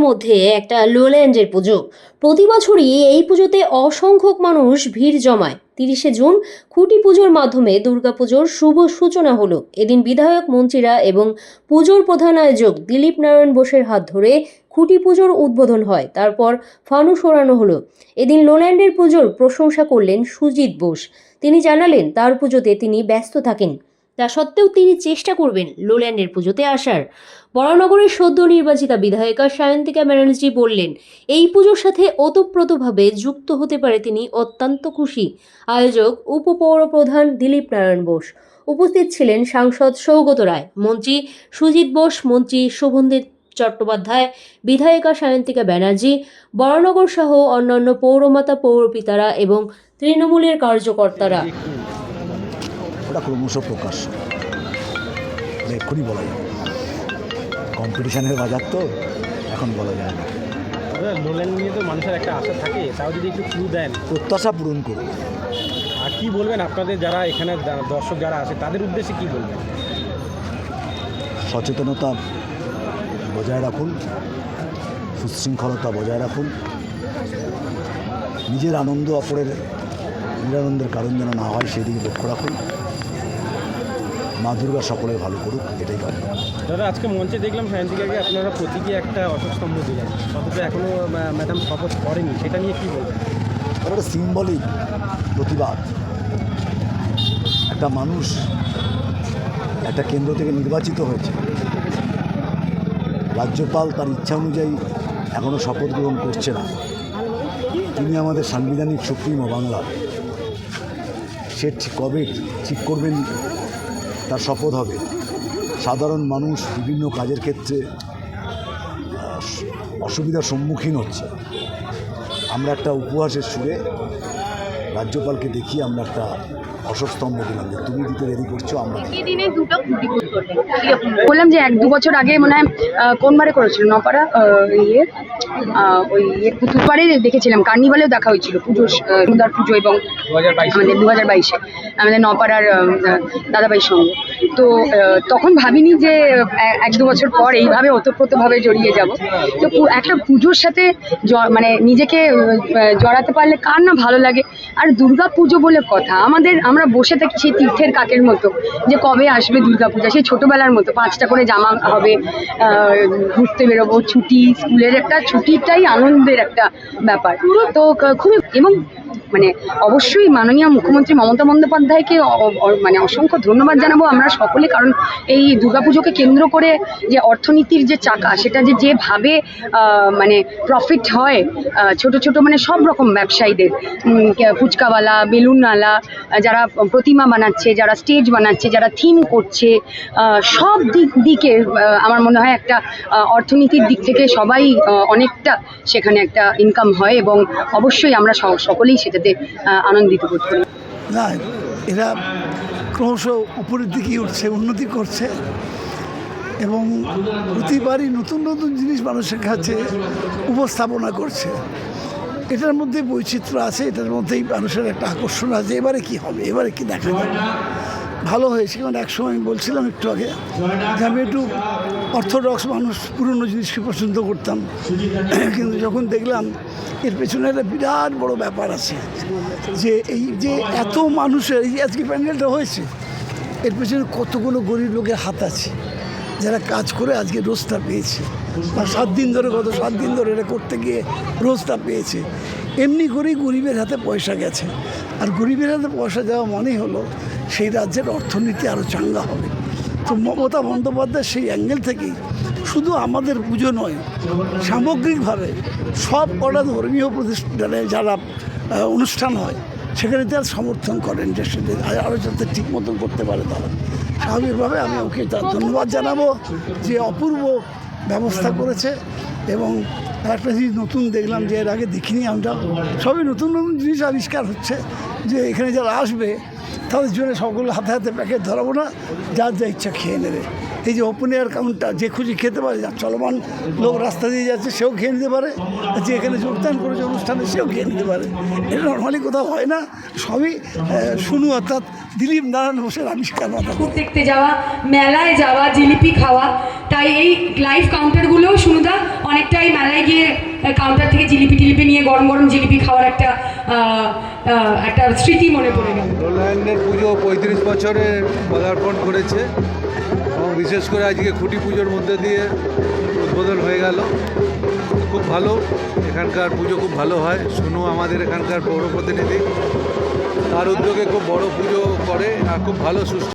মধ্যে একটা লোল্যান্ডের পুজো। প্রতি বছরই এই পুজোতে অসংখ্যক মানুষ ভিড় জমায়। তিরিশে জুন খুঁটি পুজোর মাধ্যমে দুর্গাপুজোর শুভ সূচনা হলো। এদিন বিধায়ক, মন্ত্রীরা এবং পুজোর প্রধান আয়োজক দিলীপ নারায়ণ বোসের হাত ধরে খুঁটি পুজোর উদ্বোধন হয়। তারপর ফানু ওড়ানো হলো। এদিন লোল্যান্ডের পুজোর প্রশংসা করলেন সুজিত বোস। তিনি জানালেন, তার পুজোতে তিনি ব্যস্ত থাকেন। তা সত্ত্বেও তিনি চেষ্টা করবেন লোল্যান্ডের পুজোতে আসার। বরানগরের সদ্য নির্বাচিতা বিধায়িকা সায়ন্তিকা ব্যানার্জি বললেন, এই পুজোর সাথে ওতপ্রোতভাবে যুক্ত হতে পারে তিনি অত্যন্ত খুশি। আয়োজক, উপপৌরপ্রধান দিলীপ নারায়ণ বোস। উপস্থিত ছিলেন সাংসদ সৌগত রায়, মন্ত্রী সুজিত বোস, মন্ত্রী শোভনদেব চট্টোপাধ্যায়, বিধায়িকা সায়ন্তিকা ব্যানার্জি, বরানগর সহ অন্যান্য পৌরমাতা, পৌরপিতারা এবং তৃণমূলের কার্যকর্তারা। ওটা ক্রমশ প্রকাশ। এক্ষুনি বলা যাবে। কম্পিটিশনের বাজার তো এখন বলা যায় না। লোল্যান্ড নিয়ে তো মানুষের একটা আশা থাকে তাও যদি একটু ক্লু দেন। প্রত্যাশা পূরণ করুন। আর কি বলবেন আপনাদের যারা এখানে দর্শক যারা আছে তাদের উদ্দেশ্যে কি বলবেন? সচেতনতা বজায় রাখুন সুশৃঙ্খলতা বজায় রাখুন। নিজের আনন্দ অপরের নিরানন্দের কারণ যেন না হয় সেই দিকে লক্ষ্য রাখুন। মা দুর্গা সকলের ভালো করুক এটাই কামনা। দাদা আজকে মঞ্চে দেখলাম সায়ন্তিকাকে আপনারা প্রতীকী একটা অশোকস্তম্ভ দিলেন। অথচ এখনও ম্যাডাম শপথ করেনি। সেটা নিয়ে কী বলবেন? একটা সিম্বলিক প্রতিবাদ। একটা মানুষ একটা কেন্দ্র থেকে নির্বাচিত হয়েছে। রাজ্যপাল তার ইচ্ছা অনুযায়ী এখনও শপথ গ্রহণ করছে না। তিনি আমাদের সাংবিধানিক সুপ্রিমো বাংলা। সে ঠিক কবে ঠিক করবেন তার শপথ হবে। সাধারণ মানুষ বিভিন্ন কাজের ক্ষেত্রে অসুবিধার সম্মুখীন হচ্ছে। আমরা একটা উপহাসের সুরে রাজ্যপালকে দেখি, আমরা একটা অসস্তম্ভ দিলাম যে, তুমি দিতে দেরি করছ, আমরা দুটো বললাম যে এক দু বছর আগে মনে হয় কোন বারে করেছিল? নপাড়া ইয়ে ওই ইয়ে পুতুলপাড়ে দেখেছিলাম কার্নিভালেও দেখা হয়েছিল পুজো সুন্দর পুজো এবং আমাদের দু হাজার বাইশে আমাদের নপাড়ার দাদাভাইয়ের সঙ্গে। তো তখন ভাবিনি যে এক দু বছর পর এইভাবে ওতপ্রোতভাবে জড়িয়ে যাব। তো একটা পুজোর সাথে জ- মানে নিজেকে জড়াতে পারলে কার না ভালো লাগে? আর দুর্গা পুজো বলে কথা আমাদের আমরা বসে থাকি সেই তীর্থের কাকের মতো যে কবে আসবে দুর্গা পূজা সেই ছোটোবেলার মতো পাঁচটা করে জামা হবে ঘুরতে বেরোবো, ছুটি, স্কুলের একটা, ছুটিটাই আনন্দের একটা ব্যাপার। তো খুবই এবং মানে অবশ্যই মাননীয় মুখ্যমন্ত্রী মমতা বন্দ্যোপাধ্যায়কে মানে অসংখ্য ধন্যবাদ জানাব আমরা সকলে, কারণ এই দুর্গাপুজোকে কেন্দ্র করে যে অর্থনীতির যে চাকা, সেটা যে যেভাবে মানে প্রফিট হয় ছোট ছোট মানে সব রকম ব্যবসায়ীদের ফুচকাওয়ালা, বেলুনওয়ালা, যারা প্রতিমা বানাচ্ছে, যারা স্টেজ বানাচ্ছে, যারা থিম করছে সব দিক, দিকে আমার মনে হয় একটা অর্থনীতির দিক থেকে সবাই অনেকটা সেখানে একটা ইনকাম হয় এবং অবশ্যই আমরা সকলেই সেটাতে আহ, আনন্দিত বোধ করি না এরা ক্রমশ উপরের দিকেই উঠছে উন্নতি করছে। এবং প্রতিবারই নতুন নতুন জিনিস মানুষের কাছে উপস্থাপনা করছে। এটার মধ্যে বৈচিত্র্য আছে এটার মধ্যেই মানুষের একটা আকর্ষণ আছে এবারে কি হবে এবারে কি দেখা যাবে? ভালো হয়েছে। কারণ একসময় আমি বলছিলাম একটু আগে যে আমি একটু অর্থোডক্স মানুষ, পুরনো জিনিসকে পছন্দ করতাম। কিন্তু যখন দেখলাম এর পেছনে একটা বিরাট বড় ব্যাপার আছে, যে এই যে এত মানুষের, এই আজকে প্যান্ডেলটা হয়েছে, এর পেছনে কতগুলো গরিব লোকের হাত আছে, যারা কাজ করে আজকে রোজটা পেয়েছে। বা সাত দিন ধরে, গত সাত দিন ধরে এটা করতে গিয়ে রোজটা পেয়েছে। এমনি করেই গরিবের হাতে পয়সা গেছে। আর গরিবের হাতে পয়সা যাওয়া মানেই হলো সেই রাজ্যের অর্থনীতি আরও চাঙ্গা হবে। তো মমতা বন্দ্যোপাধ্যায় সেই অ্যাঙ্গেল থেকেই শুধু আমাদের পুজো নয়, সামগ্রিকভাবে সব কটা ধর্মীয় প্রতিষ্ঠানে যারা অনুষ্ঠান হয়, সেখানে তার সমর্থন করেন যে সেটা আরও যাতে ঠিক মতন করতে পারে তারা। স্বাভাবিকভাবে আমি ওকে তার ধন্যবাদ জানাব যে অপূর্ব ব্যবস্থা করেছে এবং একটা জিনিস নতুন দেখলাম যে এর আগে দেখিনি আমরা, সবই নতুন নতুন জিনিস আবিষ্কার হচ্ছে, যে এখানে যারা আসবে, তাদের জন্য সকল হাতে হাতে প্যাকেট ধরাবো না, যার যা ইচ্ছা খেয়ে নেবে। এই যে ওপেন এয়ার কাউন্টার যে খুশি খেতে পারে, যার চলমান লোক রাস্তা দিয়ে যাচ্ছে, সেও খেয়ে নিতে পারে। আর যে এখানে যোগদান করেছে অনুষ্ঠানে, সেও খেয়ে নিতে পারে। এটা নর্মালি কোথাও হয় না, সবই শুনু অর্থাৎ দিলীপ নারায়ণ ঘোষের আবিষ্কার ঠাকুর দেখতে যাওয়া, মেলায় যাওয়া, জিলিপি খাওয়া, তাই এই লাইভ কাউন্টারগুলোও শুনুদা অনেকটাই মেলায় গিয়ে কাউন্টার থেকে জিলিপি টিলিপি নিয়ে গরম গরম জিলিপি খাওয়ার একটা একটা স্মৃতি মনে পড়ে গেল। পুজো পঁয়ত্রিশ বছরে পদার্পণ করেছে বিশেষ করে আজকে খুঁটি পুজোর মধ্যে দিয়ে উদ্বোধন হয়ে গেল। খুব ভালো, এখানকার পুজো খুব ভালো হয়। শুনু আমাদের এখানকার পৌর প্রতিনিধি তার উদ্যোগে খুব বড় পুজো করে আর খুব ভালো সুস্থ